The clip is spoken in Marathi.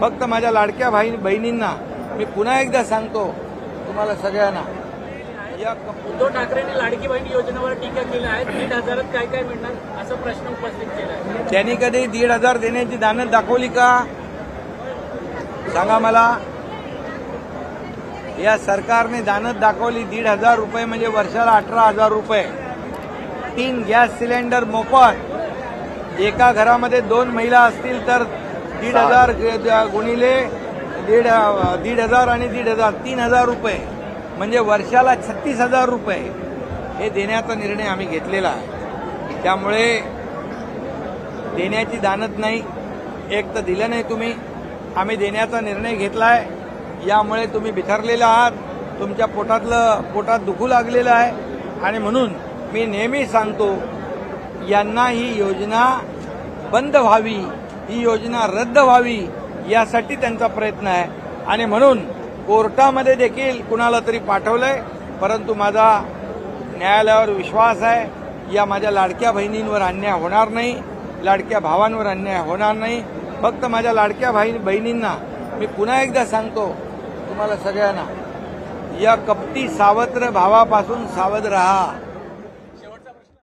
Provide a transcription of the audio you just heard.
फक्त माझ्या लाडक्या भाई बहिणींना मी पुन्हा एकदा सांगतो तुम्हाला सगळ्यांना. या उद्धव ठाकरेंनी लाडकी बहीण योजनेवर टीका केली आहे. दीड हजारात काय काय मिळणार? असा प्रश्न उपस्थित केला त्यांनी कधी दीड हजार देण्याची दानत दाखवली का? सांगा मला. या सरकारने दानत दाखवली दीड हजार रुपये म्हणजे वर्षाला अठरा हजार रुपये. तीन गॅस सिलेंडर मोफत. एका घरामध्ये दोन महिला असतील तर दीड हजार गुणिले दीड दीड हजार आणि दीड हजार तीन हजार रुपये. म्हणजे वर्षाला छत्तीस हजार रुपये हे देण्याचा निर्णय आम्ही घेतलेला आहे. त्यामुळे देण्याची दानत नाही एक तर दिलं नाही तुम्ही आम्ही देण्याचा निर्णय घेतला आहे यामुळे तुम्ही बिथरलेले आहात तुमच्या पोटातलं पोटात दुखू लागलेलं आहे. आणि म्हणून मी नेहमी सांगतो यांना ही योजना बंद व्हावी. ही योजना रद्द व्हावी यासाठी त्यांचा प्रयत्न आहे. आणि म्हणून कोर्टामध्ये देखील कुणाला तरी पाठवलंय परंतु माझा न्यायालयावर विश्वास आहे या माझ्या लाडक्या बहिणींवर अन्याय होणार नाही लाडक्या भावांवर अन्याय होणार नाही. फक्त माझ्या लाडक्या भाई बहिणींना मी पुन्हा एकदा सांगतो तुम्हाला सगळ्यांना या कपटी सावत्र भावापासून सावध रहा.